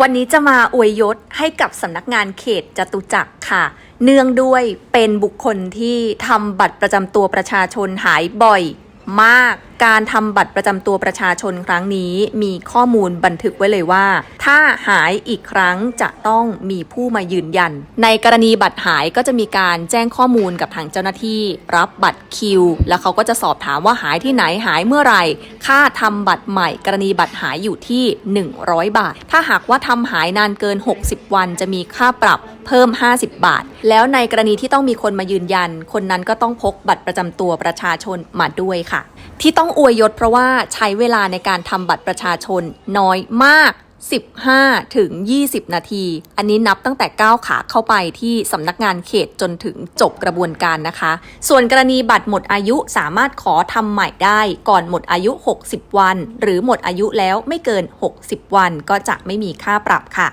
วันนี้จะมาอวยยศให้กับสำนักงานเขตจตุจักรค่ะ เนื่องด้วยเป็นบุคคลที่ทำบัตรประจำตัวประชาชนหายบ่อยมาก การทำบัตรประจำตัวประชาชนครั้งนี้มีข้อมูลบันทึกไว้เลยว่า ถ้าหายอีกครั้งจะต้องมีผู้มายืนยัน ในกรณีบัตรหายก็จะมีการแจ้งข้อมูลกับทางเจ้าหน้าที่ รับบัตรคิว แล้วเขาก็จะสอบถามว่าหายที่ไหนหายเมื่อไหร่ ค่าทำบัตรใหม่ กรณีบัตรหายอยู่ที่ 100 บาท ถ้าหากว่าทำหายนานเกิน 60 วันจะมีค่าปรับเพิ่ม 50 บาท แล้วในกรณีที่ต้องมีคนมายืนยัน คนนั้นก็ต้องพกบัตรประจำตัวประชาชนมาด้วยค่ะ ที่ต้องอวยยศเพราะว่าใช้เวลาในการทำบัตรประชาชนน้อยมาก 15 ถึง 20 นาที อันนี้นับตั้งแต่ก้าวขาเข้าไปที่สำนักงานเขตจนถึงจบกระบวนการนะคะ ส่วนกรณีบัตรหมดอายุสามารถขอทำใหม่ได้ก่อนหมดอายุ 60 วัน หรือหมดอายุแล้วไม่เกิน 60 วันก็จะไม่มีค่าปรับค่ะ